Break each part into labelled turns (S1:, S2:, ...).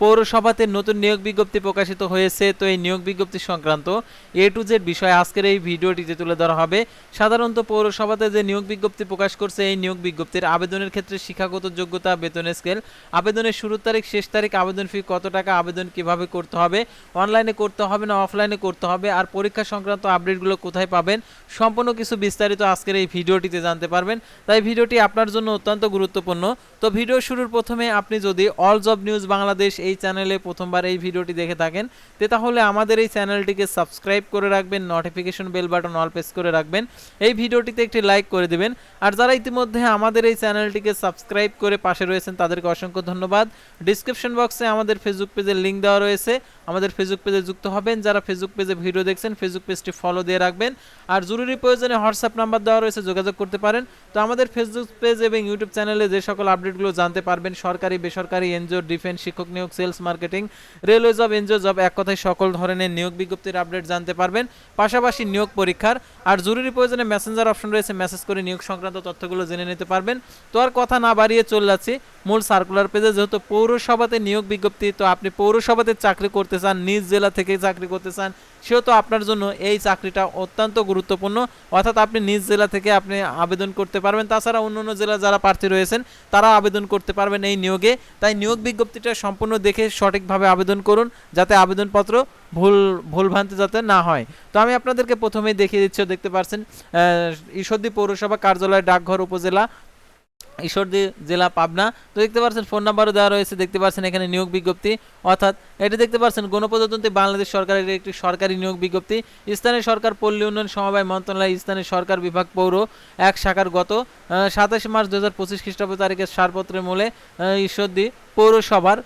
S1: পৌরসভাতে নতুন নিয়োগ বিজ্ঞপ্তি প্রকাশিত হয়েছে, তো এই নিয়োগ বিজ্ঞপ্তি সংক্রান্ত এ টু জেড বিষয় আজকের এই ভিডিওটিতে তুলে ধরা হবে। সাধারণত পৌরসভাতে যে নিয়োগ বিজ্ঞপ্তি প্রকাশ করছে, এই নিয়োগ বিজ্ঞপ্তির আবেদনের ক্ষেত্রে শিক্ষাগত যোগ্যতা বেতনের স্কেল, আবেদনের শুরুর তারিখ, শেষ তারিখ, আবেদন ফি কত টাকা, আবেদন কীভাবে করতে হবে, অনলাইনে করতে হবে না অফলাইনে করতে হবে, আর পরীক্ষা সংক্রান্ত আপডেটগুলো কোথায় পাবেন, সম্পূর্ণ কিছু বিস্তারিত আজকের এই ভিডিওটিতে জানতে পারবেন। তাই ভিডিওটি আপনার জন্য অত্যন্ত গুরুত্বপূর্ণ। তো ভিডিও শুরুর প্রথমে আপনি যদি অল জব নিউজ বাংলাদেশ এই চ্যানেলে প্রথমবার এই ভিডিওটি দেখে থাকেন, তে তাহলে আমাদের এই চ্যানেলটিকে সাবস্ক্রাইব করে রাখবেন notification bell button all press করে রাখবেন, এই ভিডিওটিতে একটি লাইক করে দিবেন। আর যারা ইতিমধ্যে আমাদের এই চ্যানেলটিকে সাবস্ক্রাইব করে পাশে রয়েছেন, তাদেরকে অসংখ্য ধন্যবাদ। ডিসক্রিপশন বক্সে আমাদের ফেসবুক পেজের লিঙ্ক দেওয়া রয়েছে। আমাদের ফেসবুক পেজে যুক্ত হবেন, যারা ফেসবুক পেজে ভিডিও দেখছেন ফেসবুক পেজটি ফলো দিয়ে রাখবেন। আর জরুরি প্রয়োজনে হোয়াটসঅ্যাপ নাম্বার দেওয়া রয়েছে, যোগাযোগ করতে পারেন। তো আমাদের ফেসবুক পেজ এবং ইউটিউব চ্যানেলে যে সকল আপডেটগুলো জানতে পারবেন, সরকারি, বেসরকারি, এনজিও ডিফেন্স শিক্ষক নিয়োগ sales marketing, railway job, NGO job, এক কথায় সকল ধরনের নিয়োগ বিজ্ঞপ্তির আপডেট জানতে পারবেন। পাশাপাশি নিয়োগ পরীক্ষার আর জরুরি প্রয়োজনে মেসেঞ্জার অপশন রয়েছে মেসেজ করে নিয়োগ সংক্রান্ত তথ্যগুলো জেনে নিতে পারবেন। তো আর কথা না বাড়িয়ে চলে যাচ্ছি মূল সার্কুলার পেজে যেহেতু পৌরসভাতে নিয়োগ বিজ্ঞপ্তি, তো আপনি পৌরসভাতে চাকরি করতে চান, নিজ জেলা থেকে চাকরি করতে চান, সেহেতু আপনার জন্য এই চাকরিটা অত্যন্ত গুরুত্বপূর্ণ। অর্থাৎ আপনি নিজ জেলা থেকে আপনি আবেদন করতে পারবেন। তাছাড়া অন্য অন্য জেলা যারা প্রার্থী রয়েছেন তারা আবেদন করতে পারবেন এই নিয়োগে। তাই নিয়োগ বিজ্ঞপ্তিটা সম্পূর্ণ দেখে সঠিকভাবে আবেদন করুন যাতে আবেদনপত্র ভুল, ভুলভ্রান্তি যাতে না হয়। তো আমি আপনাদেরকে প্রথমেই দেখিয়ে দিচ্ছি, দেখতে পাচ্ছেন ঈশ্বরদী পৌরসভা কার্যালয়, ডাকঘর, উপজেলা। ঈশ্বরদী জেলা পাবনা। তো দেখতে পাচ্ছেন, ফোন নাম্বারও দেওয়া রয়েছে, দেখতে পাচ্ছেন এখানে নিয়োগ বিজ্ঞপ্তি। অর্থাৎ এটি দেখতে পাচ্ছেন, গণপ্রজাতন্ত্রী বাংলাদেশ সরকারের একটি সরকারি নিয়োগ বিজ্ঞপ্তি। স্থানীয় সরকার পল্লী উন্নয়ন সমবায় মন্ত্রণালয়, স্থানীয় সরকার বিভাগ পৌর এক শাখার গত সাতাশে মার্চ দু হাজার পঁচিশ খ্রিস্টাব্দ তারিখের সারপত্রের মূলে ঈশ্বরদী পৌরসভার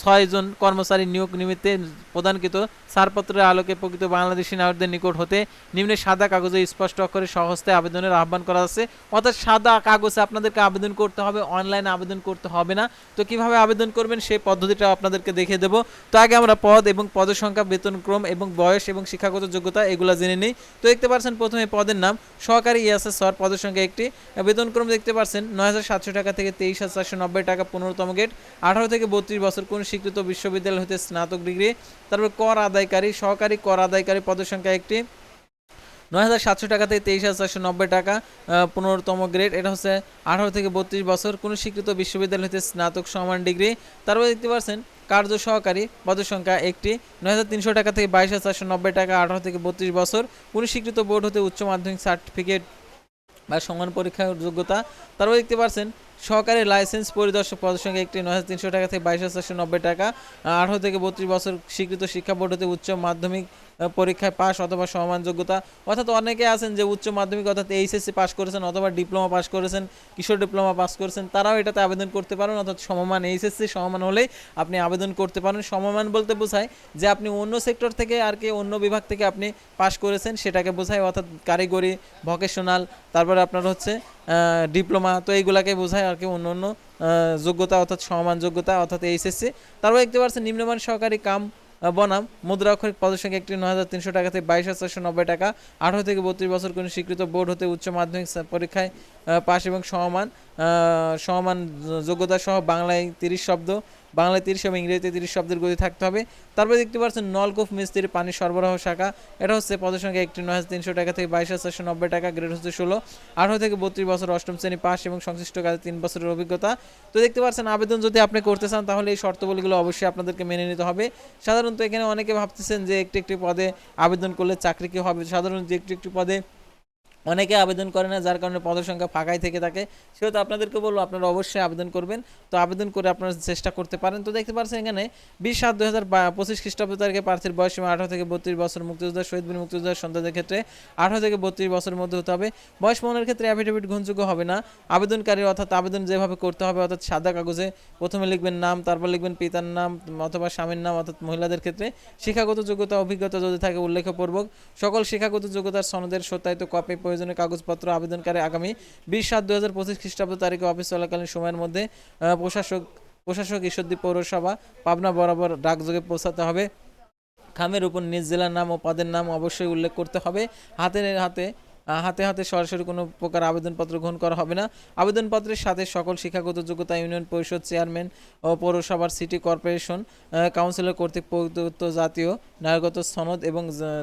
S1: ছয়জন কর্মচারী নিয়োগ নিমিত্তে প্রদানকৃত ছাড়পত্রের আলোকে প্রকৃত বাংলাদেশি নাগরিকদের নিকট হতে নিম্নে সাদা কাগজে স্পষ্ট অক্ষরে সহস্তে আবেদনের আহ্বান করা আছে। অর্থাৎ সাদা কাগজে আপনাদেরকে আবেদন করতে হবে, অনলাইনে আবেদন করতে হবে না। তো কীভাবে আবেদন করবেন সেই পদ্ধতিটা আপনাদেরকে দেখিয়ে দেবো। তো আগে আমরা পদ এবং পদের সংখ্যা বেতনক্রম এবং বয়স এবং শিক্ষাগত যোগ্যতা এগুলো জেনে নিই। তো দেখতে পাচ্ছেন প্রথমে পদের নাম, সহকারী ইয়াসেসর পদের সংখ্যা একটি। বেতনক্রম দেখতে পাচ্ছেন নয় হাজার সাতশো টাকা থেকে তেইশ হাজার চারশো নব্বই টাকা পনেরোতম গেট। আঠারো থেকে বত্রিশ বছর কোন স্বীকৃত বিশ্ববিদ্যালয় হতে স্নাতক ডিগ্রি। তারপর কর আদায়কারী, সহকারী কর আদায়কারী পদের সংখ্যা একটি। নয় হাজার সাতশো টাকা থেকে তেইশ হাজার চারশো নব্বই টাকা পনেরোতম গ্রেড। এটা হচ্ছে আঠারো থেকে বত্রিশ বছর। কোনো স্বীকৃত বিশ্ববিদ্যালয় হতে স্নাতক সমান ডিগ্রি। তারপরে দেখতে পাচ্ছেন, কার্য সহকারী পদের সংখ্যা একটি। নয় হাজার তিনশো টাকা থেকে বাইশ হাজার চারশো নব্বই টাকা, আঠারো থেকে বত্রিশ বছর। কোনো স্বীকৃত বোর্ড হতে উচ্চ মাধ্যমিক সার্টিফিকেট বা সমান পরীক্ষার যোগ্যতা। তারপর দেখতে পাচ্ছেন, সহকারী লাইসেন্স পরিদর্শক পদের সঙ্গে একটি। নয় হাজার তিনশো টাকা থেকে বাইশ হাজার চারশো নব্বই টাকা আঠারো থেকে বত্রিশ বছর স্বীকৃত শিক্ষা বোর্ড হতে উচ্চ মাধ্যমিক পরীক্ষায় পাস অথবা সমান যোগ্যতা অর্থাৎ অনেকে আছেন যে উচ্চ মাধ্যমিক অর্থাৎ এইচএসসি পাস করেছেন অথবা ডিপ্লোমা পাস করেছেন, কিশোর ডিপ্লোমা পাস করেছেন, তারাও এটাতে আবেদন করতে পারেন। অর্থাৎ সমমান এইচএসসি সমমান হলেই আপনি আবেদন করতে পারেন। সমমান বলতে বোঝায় যে আপনি অন্য সেক্টর থেকে আর কি অন্য বিভাগ থেকে আপনি পাস করেছেন সেটাকে বোঝায়। অর্থাৎ কারিগরি, ভকেশনাল, তারপরে আপনার হচ্ছে ডিপ্লোমা, তো এইগুলাকে বোঝায় আর কি অন্য অন্য যোগ্যতা অর্থাৎ সমান যোগ্যতা অর্থাৎ এইচএসসি। তারপর দেখতে পাচ্ছেন নিম্নমান সহকারী কাম বনাম। মুদ্রা অক্ষরিক পদের সংখ্যা একটি নয় হাজার তিনশো টাকা থেকে বাইশ হাজার চারশো নব্বই টাকা। আঠারো থেকে বত্রিশ বছর কোনো স্বীকৃত বোর্ড হতে উচ্চ মাধ্যমিক পরীক্ষায় পাশ এবং সমান সমান যোগ্যতা সহ বাংলায় তিরিশ শব্দ বাংলায় তিরিশ এবং ইংরেজিতে তিরিশ শব্দের গতি থাকতে হবে। তারপরে দেখতে পাচ্ছেন নলকূপ মিস্ত্রি পানি সরবরাহ শাখা। এটা হচ্ছে পদের সংখ্যা একটি, নয় হাজার তিনশো টাকা থেকে বাইশ হাজার চারশো নব্বই টাকা, গ্রেড হচ্ছে ষোলো। আঠারো থেকে বত্রিশ বছর অষ্টম শ্রেণি পাস এবং সংশ্লিষ্ট কাজে তিন বছরের অভিজ্ঞতা। তো দেখতে পাচ্ছেন আবেদন যদি আপনি করতে চান, তাহলে এই শর্তাবলীগুলো অবশ্যই আপনাদেরকে মেনে নিতে হবে। সাধারণত এখানে অনেকে ভাবতেছেন যে একটি একটি পদে আবেদন করলে চাকরি কি হবে? সাধারণত যে একটি একটি পদে অনেকে আবেদন করে না, যার কারণে পদের সংখ্যা ফাঁকাই থেকে থাকে। সেহেতু আপনাদেরকে বলব, আপনারা অবশ্যই আবেদন করবেন। তো আবেদন করে আপনারা চেষ্টা করতে পারেন। তো দেখতে পাচ্ছেন এখানে বিশ সাত দুই হাজার পঁচিশ খ্রিস্টাব্দ তারিখে প্রার্থীর বয়স সীমা আঠারো থেকে বত্রিশ বছর মুক্তিযোদ্ধা, শহীদ বীর মুক্তিযোদ্ধার সন্তানদের ক্ষেত্রে আঠারো থেকে বত্রিশ বছরের মধ্যে হতে হবে। বয়স মনের ক্ষেত্রে অ্যাফিডেভিট গ্রহণযোগ্য হবে না। আবেদনকারী অর্থাৎ আবেদন যেভাবে করতে হবে, অর্থাৎ সাদা কাগজে প্রথমে লিখবেন নাম, তারপর লিখবেন পিতার নাম অথবা স্বামীর নাম, অর্থাৎ মহিলাদের ক্ষেত্রে শিক্ষাগত যোগ্যতা, অভিজ্ঞতা যদি থাকে উল্লেখপূর্বক। সকল শিক্ষাগত যোগ্যতার সনদের সত্যায়িত কপি প্রয়োজনীয় কাগজপত্র আবেদনকারী আগামী বিশ সাত দু হাজার পঁচিশ খ্রিস্টাব্দ তারিখে অফিস চলাকালীন সময়ের মধ্যে প্রশাসক প্রশাসক ঈশ্বরদী পৌরসভা পাবনা বরাবর ডাকযোগে পৌঁছাতে হবে। খামের উপর নিজ জেলার নাম ও পদের নাম অবশ্যই উল্লেখ করতে হবে। হাতে হাতে হাতে হাতে সরাসরি কোনো প্রকার আবেদনপত্র গ্রহণ করা হবে না। আবেদনপত্রের সাথে সকল শিক্ষাগত যোগ্যতা ইউনিয়ন পরিষদ চেয়ারম্যান ও পৌরসভার সিটি কর্পোরেশন কাউন্সিলর কর্তৃক প্রদত্ত জাতীয় নাগরিকত্ব সনদ এবং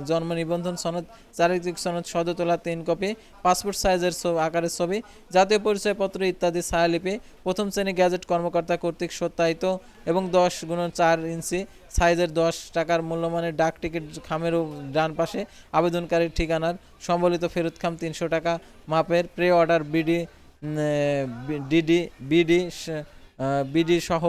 S1: জন্ম নিবন্ধন সনদ, চারিত্রিক সনদ, সদতলা তিন কপি, পাসপোর্ট সাইজের আকারের ছবি, জাতীয় পরিচয়পত্র ইত্যাদি ছায়ালিপি প্রথম শ্রেণি গ্যাজেট কর্মকর্তা কর্তৃক সত্যায়িত এবং দশ গুণ চার ইঞ্চি সাইজের দশ টাকার মূল্যমানের ডাক টিকিট খামের ডান পাশে আবেদনকারীর ঠিকানার সম্বলিত ফেরত খাম তিনশো টাকা। মাপের pray order BD DD, BD BD সহ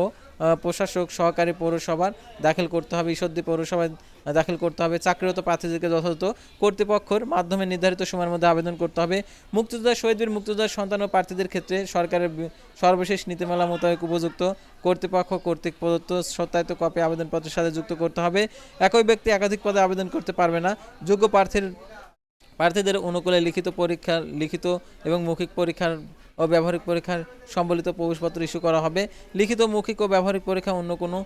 S1: প্রশাসক, সহকারী পৌরসভার দাখিল করতে হবে, ঈশ্বরদী পৌরসভায় দাখিল করতে হবে। চাকরিরত প্রার্থীদেরকে যথাযথ কর্তৃপক্ষের মাধ্যমে নির্ধারিত সময়ের মধ্যে আবেদন করতে হবে। মুক্তিযোদ্ধা শহীদবীর মুক্তিযোদ্ধার সন্তান ও প্রার্থীদের ক্ষেত্রে সরকারের সর্বশেষ নীতিমালা মোতাবেক উপযুক্ত কর্তৃপক্ষ কর্তৃক প্রদত্ত সত্যায়িত কপি আবেদনপত্রের সাথে যুক্ত করতে হবে। একই ব্যক্তি একাধিক পদে আবেদন করতে পারবে না। যোগ্য প্রার্থীর, প্রার্থীদের অনুকূলে লিখিত পরীক্ষা লিখিত এবং মৌখিক পরীক্ষার ও ব্যবহারিক পরীক্ষার সম্বলিত প্রবেশপত্র ইস্যু করা হবে। লিখিত মৌখিক ও ব্যবহারিক পরীক্ষা অন্য কোনো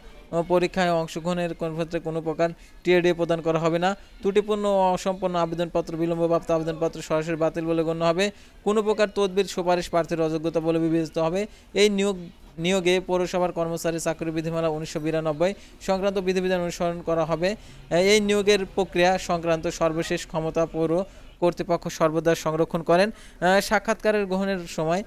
S1: পরীক্ষায় অংশগ্রহণের ক্ষেত্রে কোনো প্রকার টিএডি প্রদান করা হবে না। ত্রুটিপূর্ণ ও অসম্পন্ন আবেদনপত্র বিলম্বপ্রাপ্ত আবেদনপত্র সরাসরি বাতিল বলে গণ্য হবে। কোনো প্রকার তদবির, সুপারিশ, প্রার্থীর অযোগ্যতা বলে বিবেচিত হবে। এই নিয়োগ, নিয়োগে পৌরসভার কর্মচারী, চাকরি বিধিমালা উনিশশো বিরানব্বই সংক্রান্ত বিধিবিধান অনুসরণ করা হবে। এই নিয়োগের প্রক্রিয়া সংক্রান্ত সর্বশেষ ক্ষমতা পৌর কর্তৃপক্ষ সর্বদা সংরক্ষণ করেন। সাক্ষাৎকারের গ্রহণের সময়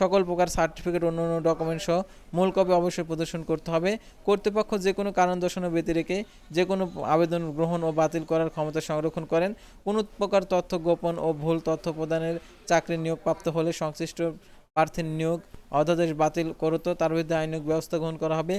S1: সকল প্রকার সার্টিফিকেট অন্য অন্য ডকুমেন্ট সহ মূল কপি অবশ্যই প্রদর্শন করতে হবে। কর্তৃপক্ষ যে কোনো কারণ দর্শানো ব্যতি রেখে যে কোনো আবেদন গ্রহণ ও বাতিল করার ক্ষমতা সংরক্ষণ করেন। কোনো প্রকার তথ্য গোপন ও ভুল তথ্য প্রদানের চাকরি নিয়োগপ্রাপ্ত হলে সংশ্লিষ্ট প্রার্থীর নিয়োগ, অধ্যাদেশ বাতিল করতো, তার বিরুদ্ধে আইনক ব্যবস্থা গ্রহণ করা হবে।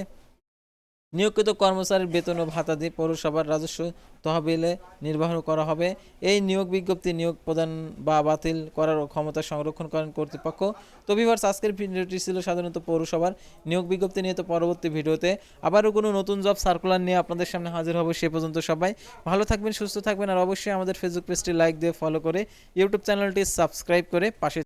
S1: নিয়োগকৃত কর্মচারীর বেতন ও ভাতা দিয়ে পৌরসভার রাজস্ব তহবিলে নির্বাহ করা হবে। এই নিয়োগ বিজ্ঞপ্তি নিয়োগ প্রদান বা বাতিল করার ক্ষমতা সংরক্ষণ করেন কর্তৃপক্ষ। তো ভিভার্স আজকের ভিডিওটি ছিল সাধারণত পৌরসভার। নিয়োগ বিজ্ঞপ্তি নিয়ে তো পরবর্তী ভিডিওতে আবারও কোনো নতুন জব সার্কুলার নিয়ে আপনাদের সামনে হাজির হব সে পর্যন্ত সবাই। ভালো থাকবেন, সুস্থ থাকবেন, আর অবশ্যই আমাদের ফেসবুক পেজটি লাইক দিয়ে ফলো করে ইউটিউব চ্যানেলটি সাবস্ক্রাইব করে পাশে